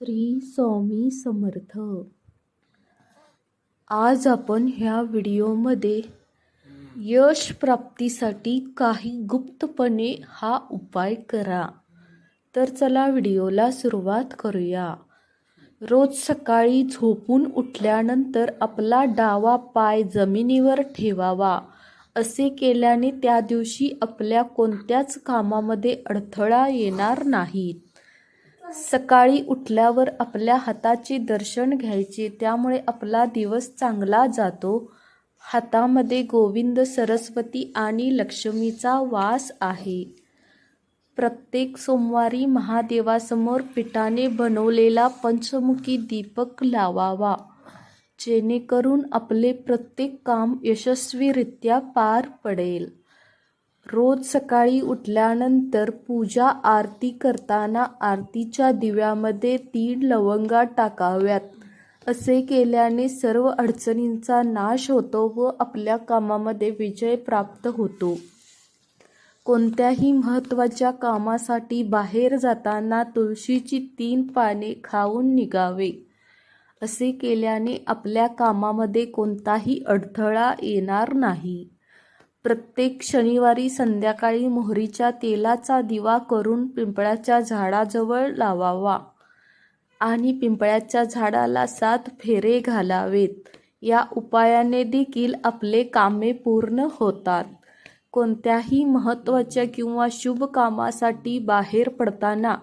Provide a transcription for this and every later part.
श्री स्वामी समर्थ. आज आपण ह्या व्हिडिओमध्ये यश प्राप्तीसाठी काही गुप्तपणे हा उपाय करा. तर चला व्हिडिओला सुरुवात करूया. रोज सकाळी झोपून उठल्यानंतर आपला डावा पाय जमिनीवर ठेवावा असे केल्याने त्या दिवशी आपल्या कोणत्याच कामामध्ये अडथळा येणार नाहीत. सकाळी उठल्यावर आपल्या हाताचे दर्शन घ्यायचे त्यामुळे आपला दिवस चांगला जातो. हातामध्ये गोविंद सरस्वती आणि लक्ष्मीचा वास आहे. प्रत्येक सोमवारी महादेवासमोर पिठाने बनवलेला पंचमुखी दीपक लावावा. जेणेकरून आपले प्रत्येक काम यशस्वीरित्या पार पडेल. रोज सकाळी उठल्यानंतर पूजा आरती करताना आरतीच्या दिव्यामध्ये तीन लवंगा टाकाव्यात. असे केल्याने सर्व अडचणींचा नाश होतो व आपल्या कामामध्ये विजय प्राप्त होतो. कोणत्याही महत्त्वाच्या कामासाठी बाहेर जाताना तुळशीची तीन पाने खाऊन निघावे. असे केल्याने आपल्या कामामध्ये कोणताही अडथळा येणार नाही. प्रत्येक शनिवारी संध्याकाळी मोहरीच्या तेलाचा दिवा करून पिंपळाच्या झाडाजवळ लावावा आणि पिंपळाच्या झाडाला सात फेरे घालावेत. या उपायाने देखील आपले कामे पूर्ण होतात. कोणत्याही महत्त्वाच्या किंवा शुभ कामासाठी बाहेर पडताना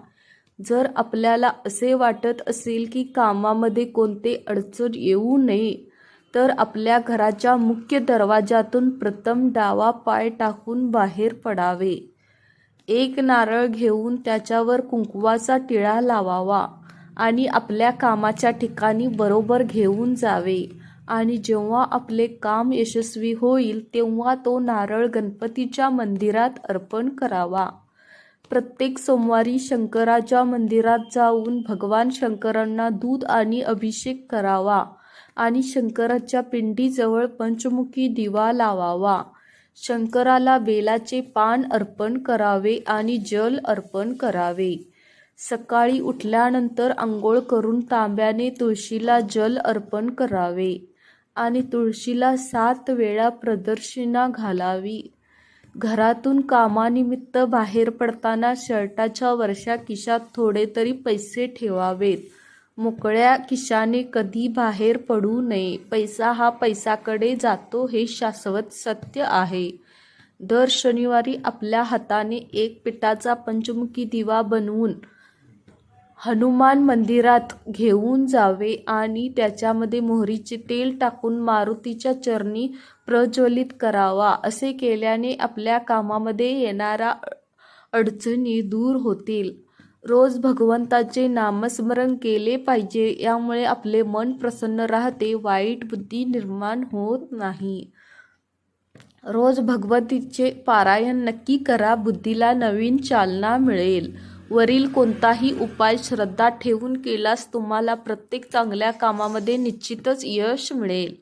जर आपल्याला असे वाटत असेल की कामामध्ये कोणते अडचण येऊ नये तर आपल्या घराच्या मुख्य दरवाजातून प्रथम डावा पाय टाकून बाहेर पडावे. एक नारळ घेऊन त्याच्यावर कुंकवाचा टिळा लावावा आणि आपल्या कामाच्या ठिकाणी बरोबर घेऊन जावे. आणि जेव्हा आपले काम यशस्वी होईल तेव्हा तो नारळ गणपतीच्या मंदिरात अर्पण करावा. प्रत्येक सोमवारी शंकराच्या मंदिरात जाऊन भगवान शंकरांना दूध आणि अभिषेक करावा. आणि शंकराच्या पिंडीजवळ पंचमुखी दिवा लावावा. शंकराला बेलाचे पान अर्पण करावे आणि जल अर्पण करावे. सकाळी उठल्यानंतर आंघोळ करून तांब्याने तुळशीला जल अर्पण करावे आणि तुळशीला सात वेळा प्रदर्शिना घालावी. घरातून कामानिमित्त बाहेर पडताना शर्टाच्या वरच्या खिशात थोडे तरी पैसे ठेवावेत. मोकळ्या खिशाने कधी बाहेर पडू नये. पैसा हा पैसाकडे जातो हे शाश्वत सत्य आहे. दर शनिवारी आपल्या हाताने एक पिठाचा पंचमुखी दिवा बनवून हनुमान मंदिरात घेऊन जावे आणि त्याच्यामध्ये मोहरीचे तेल टाकून मारुतीच्या चरणी प्रज्वलित करावा. असे केल्याने आपल्या कामामध्ये येणारा अडचणी दूर होतील. रोज भगवंताचे नामस्मरण केले पाहिजे. यामुळे आपले मन प्रसन्न राहते वाईट बुद्धी निर्माण होत नाही. रोज भगवतीचे पारायण नक्की करा बुद्धीला नवीन चालना मिळेल. वरील कोणताही उपाय श्रद्धा ठेवून केल्यास तुम्हाला प्रत्येक चांगल्या कामामध्ये निश्चितच यश मिळेल.